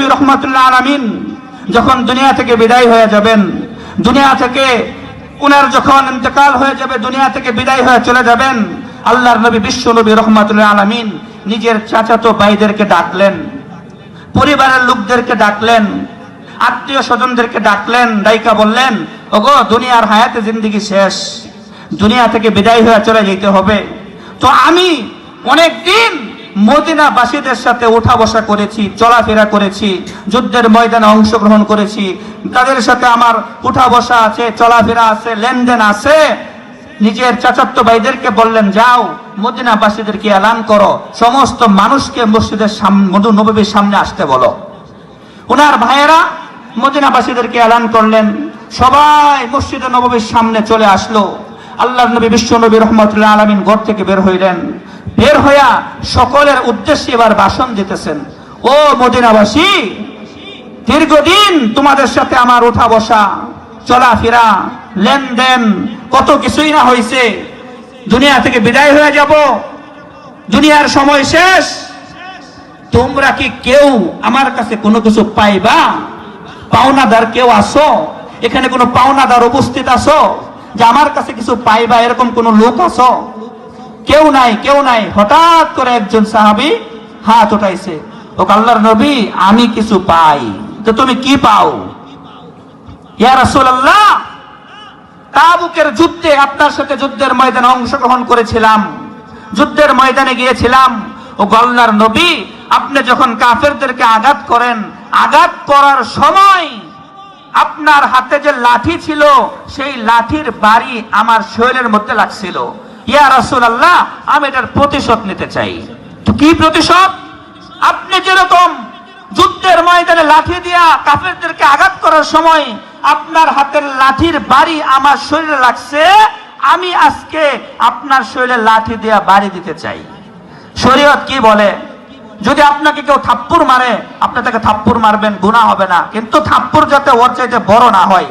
নবী রহমতুল্লাহ আলামিন যখন দুনিয়া থেকে বিদায় হয়ে যাবেন, দুনিয়া থেকে উনার যখন ইন্তেকাল হয়ে যাবে, দুনিয়া থেকে বিদায় হয়ে চলে যাবেন, আল্লাহর নবী বিশ্ব নবী রহমতুল্লাহ আলামিন নিজের চাচাতো ভাইদেরকে ডাকলেন, পরিবারের লোকদেরকে ডাকলেন, আত্মীয় স্বজনদেরকে ডাকলেন, ডাইকা বললেন, ওগো, দুনিয়ার হায়াতে জিন্দিগি শেষ, দুনিয়া থেকে বিদায় হয়ে চলে যেতে হবে। তো আমি অনেক দিন মদিনাবাসীদের সাথে উঠা বসা করেছি, চলাফেরা করেছি, যুদ্ধের ময়দানে অংশগ্রহণ করেছি। তাদের সাথে আমার উঠা বসা আছে, চলাফেরা আছে, লেনদেন আছে। নিজের চাচাত্ত ভাইদেরকে বললেন, যাও মদিনাবাসীদেরকে এলান করো? সমস্ত মানুষকে মসজিদের মধু নবীর সামনে আসতে বলো। ওনার ভাইয়েরা মদিনাবাসীদেরকে এলান করলেন। সবাই মসজিদে নববীর সামনে চলে আসলো। আল্লাহ নবী বিশ্ব নবী রহমতুল্লাহ আলমিন ঘর থেকে বের হইলেন। বের হইয়া সকলের উদ্দেশ্যে এবার ভাষণ দিতেছেন। ও মদিনাবাসী, দীর্ঘদিন তোমাদের সাথে আমার উঠা বসা, চলাফেরা, লেনদেন কত কিছুই না হয়েছে দুনিয়া থেকে বিদায় হয়ে যাব। দুনিয়ার সময় শেষ। তোমরা কি কেউ আমার কাছে কোনো কিছু পাইবা? পাওনাদার কেউ আসো এখানে কোনো পাওনাদার উপস্থিত আসো যে আমার কাছে কিছু পাইবা, এরকম কোনো লোক আসো কেউ নাই কেউ নাই। হঠাৎ করে একজন সাহাবি হাত উঠাইছে। ও আল্লাহর নবী, আমি কিছু পাই। তো তুমি কি পাও? ইয়া তাবুকের যুদ্ধে আপনার সাথে যুদ্ধের ময়দানে অংশগ্রহণ করেছিলাম। যুদ্ধের ময়দানে গিয়েছিলাম। ও গল্লার নবী, আপনি যখন কাফেরদেরকে আঘাত করেন, আঘাত করার সময় আপনার হাতে যে লাঠি ছিল, সেই লাঠির বাড়ি আমার শরীরের মধ্যে লাগছিল। ইয়া রাসূল আল্লাহ আমি এটার প্রতিশোধ নিতে চাই। কি প্রতিশোধ? আপনি যেরকম যুদ্ধের ময়দানে লাঠি দিয়া কাফেরদেরকে আঘাত করার সময় আপনার হাতের লাঠির বাড়ি আমার শরীরে লাগছে, আমি আজকে আপনার শরীরে লাঠি দিয়া বাড়ি দিতে চাই। শরীয়ত কি বলে? যদি আপনাকে কেউ থাপ্পুর মারে, আপনি তাকে থাপ্পুর মারবেন গুণা হবে না। কিন্তু থাপ্পুর যাতে ওর চাইতে বড় না হয়।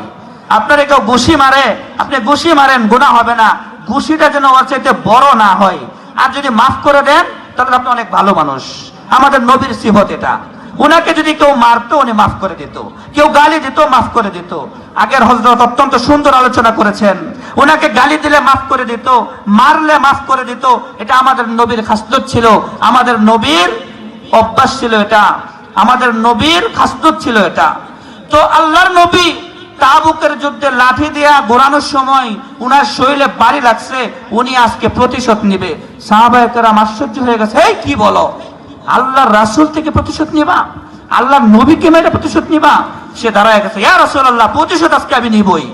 আপনারে কেউ ঘুষি মারে, আপনি ঘুষি মারেন গুণা হবে না। ঘুষিটা যেন ওর চাইতে বড় না হয়। আর যদি মাফ করে দেন, তাহলে আপনি অনেক ভালো মানুষ। আমাদের নবীর সিহত এটা। উনাকে যদি কেউ মারতো, উনি মাফ করে দিত। কেউ গালি দিত, মাফ করে দিত। আগের হজরত অত্যন্ত সুন্দর আলোচনা করেছেন। ওনাকে গালি দিলে মাফ করে দিত, মারলে মাফ করে দিত। এটা আমাদের নবীর খাসলত ছিল। আমাদের নবীর অভ্যাস ছিল এটা। আমাদের নবীর খাসলত ছিল এটা। তো আল্লাহর নবী তাবুকের যুদ্ধে লাঠি দিয়া ঘোরানোর সময় উনার শরীরে বাড়ি লাগছে, উনি আজকে প্রতিশোধ নিবে। সাহাবাহিকেরা আশ্চর্য হয়ে গেছে এই কি বলো? আল্লাহর রাসূল থেকে প্রতিশোধ নিবা? আল্লাহর নবীকে মেরে প্রতিশোধ নিবা? সে দাঁড়ায় গেছে, ইয়া রাসূল আল্লাহ প্রতিশোধ আজকে আমি নিবই।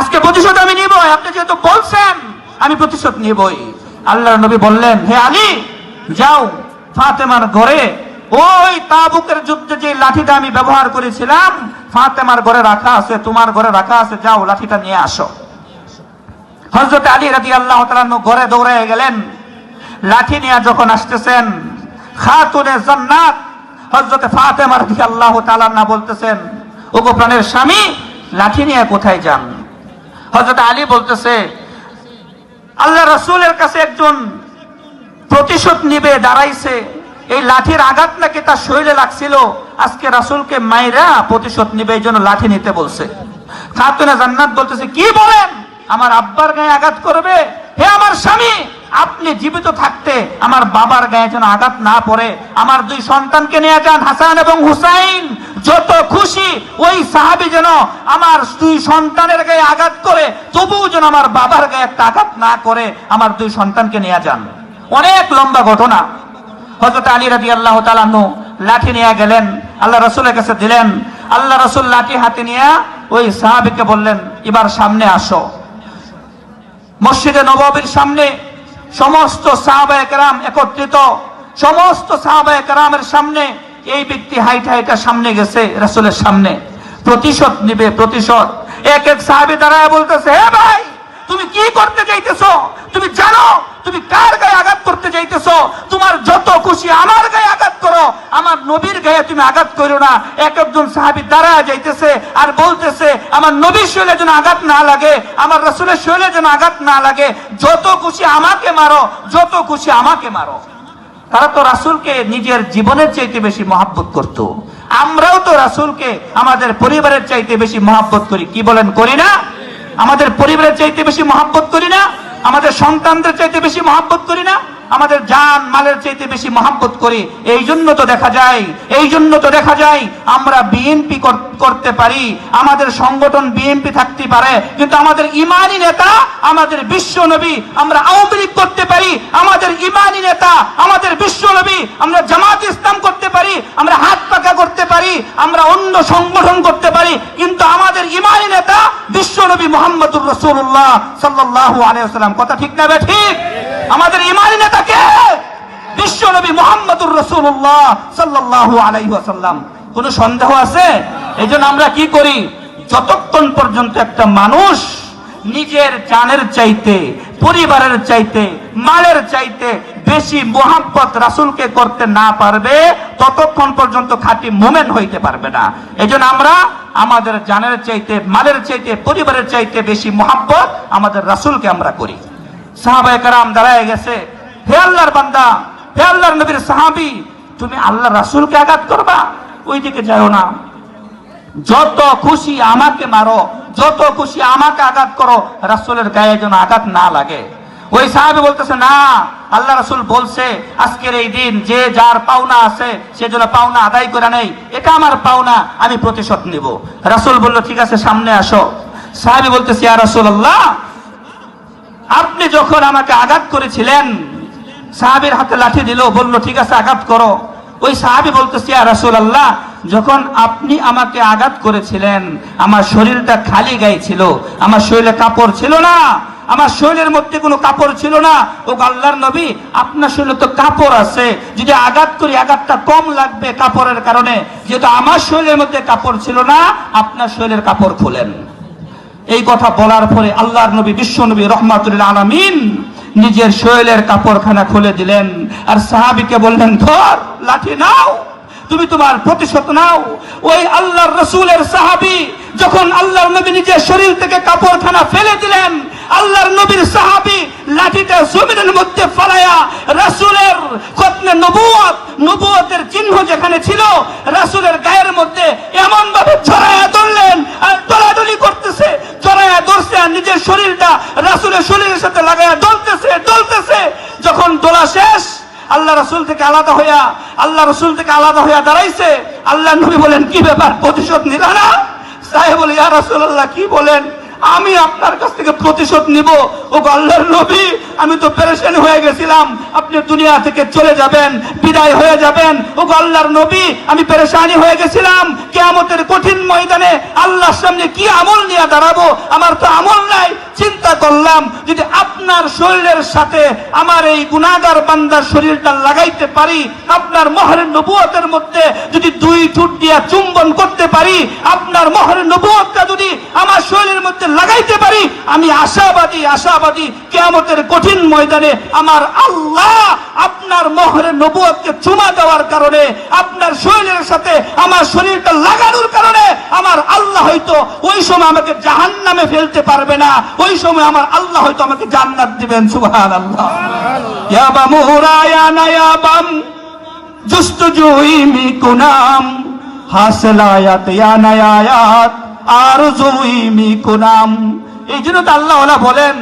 আজকে প্রতিশোধ আমি নিবই, আপনি যেহেতু বলছেন, আমি প্রতিশোধ নিবই। আল্লাহর নবী বললেন, হে আলী, যাও, ফাতেমার ঘরে। ওই তাবুকের যুদ্ধে যে লাঠিটা আমি ব্যবহার করেছিলাম ফাতেমার ঘরে রাখা আছে, তোমার ঘরে রাখা আছে, যাও, লাঠিটা নিয়ে আসো। হজরত আলী রাজি আল্লাহ ঘরে দৌড়ে গেলেন। লাঠি নিয়ে যখন আসতেছেন, খাতুনে জান্নাত, হযরত ফাতেমা রাদিয়াল্লাহু তাআলা না বলতেছেন, ওগো প্রাণের স্বামী, লাঠি নিয়ে কোথায় যান? হযরত আলী বলতেছে, আল্লাহ রাসূলের কাছে একজন প্রতিশোধ নিবে, দাঁড়াইছে। এই লাঠির আঘাত নাকি তার শরীরে লাগছিল? আজকে রাসূলকে মাইরা প্রতিশোধ নিবে এই জন্য লাঠি নিতে বলছে। খাতুনে জান্নাত বলতেছে, কি বলেন? আমার আব্বার গায়ে আঘাত করবে? হে আমার স্বামী, আপনি জীবিত থাকতে আমার বাবার গায়ে যেন আঘাত না পড়ে। আমার দুই সন্তানকে নিয়ে যান, হাসান এবং হুসাইন। যত খুশি ওই সাহাবি যেন আমার দুই সন্তানের গায়ে আঘাত করে, তবুও যেন আমার বাবার গায়ে একটা আঘাত না করে, আমার দুই সন্তানকে নিয়ে যান। অনেক লম্বা ঘটনা। হজরত আলী রাজি আল্লাহ তালানু লাঠি নিয়ে গেলেন। আল্লাহ রসুলের কাছে দিলেন, আল্লাহ রসুল লাঠি হাতে নিয়ে ওই সাহাবিকে বললেন, এবার সামনে আসো। মসজিদে নবাবির সামনে সমস্ত সাহাবায়ে কেরাম একত্রিত, সমস্ত সাহাবায়ে কেরামের সামনে এই ব্যক্তি হাইট হাইটা সামনে গেছে রাসূলের সামনে। প্রতিশোধ নিবে, প্রতিশোধ। এক এক সাহাবী দাঁড়ায় বলতেছে, হে ভাই, তুমি কি করতে চাইতেছো তুমি জানো, তুমি কার গায়ে আঘাত করতে চাইতেছো তোমার যত খুশি আমার আমার নবীর গায়ে তুমি আঘাত করো না। এক একজন সাহাবী দাঁড়ায় যাইতেছে আর বলতেছে, আমার নবীর শৈলে যেন আঘাত না লাগে, আমার রসুলের শৈলে যেন আঘাত না লাগে। যত খুশি আমাকে মারো, যত খুশি আমাকে মারো। তারা তো রাসূলকে নিজের জীবনের চাইতে বেশি মহাব্বত করত। আমরাও তো রাসূলকে আমাদের পরিবারের চাইতে বেশি মহাব্বত করি। কি বলেন, করি না? আমাদের পরিবারের চাইতে বেশি মহাব্বত করি না? আমাদের সন্তানদের চাইতে বেশি মহাব্বত করি না? আমাদের জান মালের চাইতে বেশি মহাব্বত করি। এই জন্য তো দেখা যায়, এই জন্য তো দেখা যায়, আমরা বিএনপি করতে পারি। আমাদের সংগঠন বিএনপি থাকতে পারে, কিন্তু আমাদের ইমানি নেতা, আমাদের বিশ্ব নবী, আমরা আওয়ামী লীগ করতে পারি। আমাদের ইমানি নেতা, আমাদের বিশ্ব নবী, আমরা জামাত ইসলাম করতে পারি, আমরা হাত পাকা করতে পারি, আমরা অন্য সংগঠন করতে পারি। কিন্তু আমাদের ইমানি নেতা, বিশ্ব নবী মোহাম্মদুর রসুল্লাহ সাল্লাহ আলাইসাল্লাম কথা ঠিক না ঠিক? আমাদের ইমানি নেতাকে বিশ্ব নবী মোহাম্মদুর রসুল্লাহ সাল্লাহ আলাইসাল্লাম কোন সন্দেহ আছে? এই আমরা কি করি? যতক্ষণ পর্যন্ত একটা মানুষ নিজের জানের চাইতে, পরিবারের চাইতে, মালের চাইতে বেশি মোহাম্মত রাসুলকে করতে না পারবে, ততক্ষণ পর্যন্ত খাঁটি মোমেন হইতে পারবে না। এই আমরা আমাদের জানের চাইতে, মালের চাইতে, পরিবারের চাইতে বেশি মোহাম্মত আমাদের রাসুলকে আমরা করি। সাহাবায়ে কারাম দাঁড়ায় গেছে, হে আল্লাহর বান্দা হে আল্লাহর নবীর সাহাবি, তুমি আল্লাহ রাসুলকে আঘাত করবা? ওই দিকে যাও না। যত খুশি আমাকে মারো, যত খুশি আমাকে আঘাত করো, রাসুলের গায়ে যেন আঘাত না লাগে। ওই সাহাবি বলতেছে, না, আল্লাহ রাসুল বলছে, আজকের এই দিন যে যার পাওনা আছে, সে যেন পাওনা আদায় করে নেই এটা আমার পাওনা, আমি প্রতিশোধ নিব। রাসুল বলল, ঠিক আছে, সামনে আসো। সাহাবি বলতেছে আর রাসুল আল্লাহ আপনি যখন আমাকে আঘাত করেছিলেন সাহাবির হাতে লাঠি দিল, বলল, ঠিক আছে, আঘাত করো। ওই সাহাবি বলতেছি আর রাসুল আল্লাহ যখন আপনি আমাকে আঘাত করেছিলেন, আমার শরীরটা খালি গায়ে ছিল, আমার শরীরে কাপড় ছিল না, আমার শরীরের মধ্যে কোনো কাপড় ছিল না, ও আল্লাহর নবী, আপনার শরীরে তো কাপড় আছে, যদি আঘাত করি, আঘাতটা কম লাগবে কাপড়ের কারণে, যেহেতু আমার শরীরের মধ্যে কাপড় ছিল না, আপনার শরীরের কাপড় খুলেন। এই কথা বলার পরে আল্লাহর নবী, বিশ্ব নবী রহমাতুল্লাহ আলমিন নিজের শৈলের কাপড়খানা খুলে দিলেন। আর সাহাবিকে বললেন, ধর, লাঠি নাও, তুমি তোমার প্রতিশোধ নাও। ওই আল্লাহর রসুলের সাহাবি যখন আল্লাহর নবী নিজের শরীর থেকে কাপড়খানা ফেলে দিলেন, আল্লাহর নবীর সাহাবি লাঠিটা জমিনের মধ্যে ফলায়া রাসূলের খতনে নবুয়ত নবুয়তের চিহ্ন যেখানে ছিল, রাসূলের গায়ের মধ্যে এমন ভাবে ছড়ায়া ধরলেন আর দলাদলি করতেছে ছড়ায়া ধরছে আর নিজের শরীরটা রাসূলের শরীরের সাথে লাগায়া দলতেছে দলতেছে। যখন দোলা শেষ, আল্লাহ রসুল থেকে আলাদা হইয়া, আল্লাহ রসুল থেকে আলাদা হইয়া দাঁড়াইছে, আল্লাহ নবী বলেন, কি ব্যাপার? প্রতিশোধ নিলা না? সাহেব ইয়া রাসূলুল্লাহ, কি বলেন? আমি আপনার কাছ থেকে প্রতিশোধ নিব। ও আল্লাহর নবী, আমি তো পেরেশান হয়ে গেছিলাম। আপনি দুনিয়া থেকে চলে যাবেন, বিদায় হয়ে যাবেন। ও আল্লাহর নবী, আমি পেরেশানি হয়ে গেছিলাম। কেয়ামতের কঠিন ময়দানে আল্লাহর সামনে কি আমল নিয়ে দাঁড়াবো? আমার তো আমল নাই। চিন্তা করলাম, যদি আপনার শরীরের সাথে আমার এই গুণাগার বান্দার শরীরটা লাগাইতে পারি, আপনার মহরের নবুয়তের মধ্যে যদি দুই ঠুট দিয়া চুম্বন করতে পারি, আপনার মহরের নবুয়তটা যদি আমার শরীরের মধ্যে লাগাইতে পারি আমি আশাবাদী আশাবাদী কেয়ামতের কঠিন ময়দানে আমার আল্লাহ আপনার মহরের নবুয়তকে চুমা দেওয়ার কারণে, আপনার শরীরের সাথে, আমার শরীরটা লাগানোর কারণে আমার আল্লাহ হয়তো ওই সময় আমাকে জাহান নামে ফেলতে পারবে না। ওই সময় আমার আল্লাহ হয়তো আমাকে জান্নাত দিবেন সুবহান আল্লাহ আর জুই মি মিকুনাম। এই জন্য তো আল্লাহ বলেন।